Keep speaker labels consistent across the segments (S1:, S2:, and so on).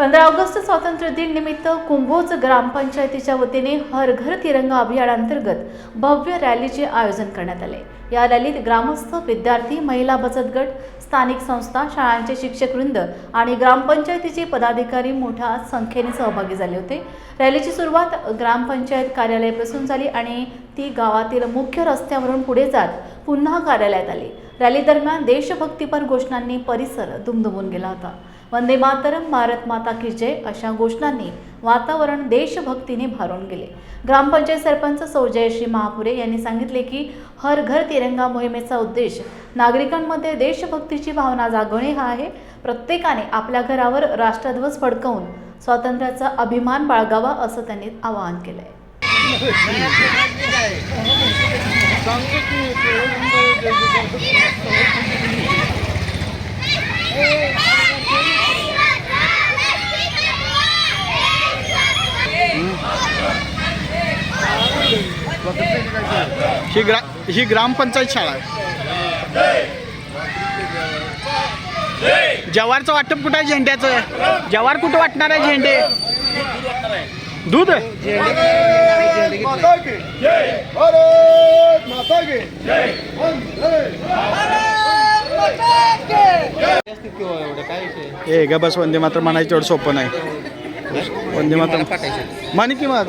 S1: पंधरा ऑगस्ट स्वातंत्र्य दिन निमित्त कुंभोज ग्रामपंचायतीच्या वतीने हर घर तिरंगा अभियानांतर्गत भव्य रॅलीचे आयोजन करण्यात आले. या रॅलीत ग्रामस्थ विद्यार्थी महिला बचत गट स्थानिक संस्था शाळांचे शिक्षकवृंद आणि ग्रामपंचायतीचे पदाधिकारी मोठ्या संख्येने सहभागी झाले होते. रॅलीची सुरुवात ग्रामपंचायत कार्यालयापासून झाली आणि ती गावातील मुख्य रस्त्यावरून पुढे जात पुन्हा कार्यालयात आली. रॅली दरम्यान देशभक्तीपर घोषणांनी परिसर दुमदुमून गेला होता. वंदे मातरम भारत माता की जय अशा घोषणांनी वातावरण देशभक्तीने भारून गेले. ग्रामपंचायत सरपंच सौजयश्री महापुरे यांनी सांगितले की हर घर तिरंगा मोहिमेचा उद्देश नागरिकांमध्ये देशभक्तीची भावना जागवणे हा आहे. प्रत्येकाने आपल्या घरावर राष्ट्रध्वज फडकवून स्वातंत्र्याचा अभिमान बाळगावा असं त्यांनी आवाहन केलं आहे
S2: ही ग्रा ही ग्रामपंचायत शाळा आहे. जवारचं वाटप कुठं आहे झेंड्याचं? जवार कुठं वाटणार आहे झेंडे? दूध? ए ग बस वंदे मात्र म्हणायचं एवढं सोपं नाही. वंदे मात्र म्हणे की मग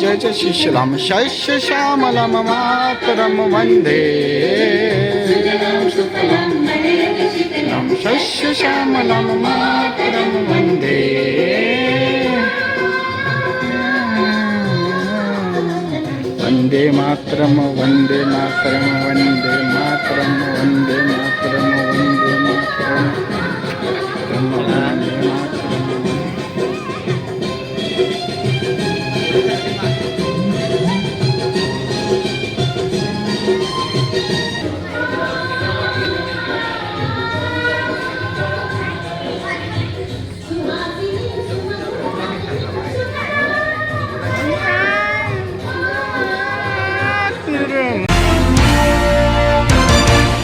S3: जय जय श्री श्याम शय श्याम
S2: लम मातरम वन्दे शस्य श्याम लम मातरम वन्दे वन्दे मातरम वन्दे मातरम वन्दे मातरम वन्दे मातरम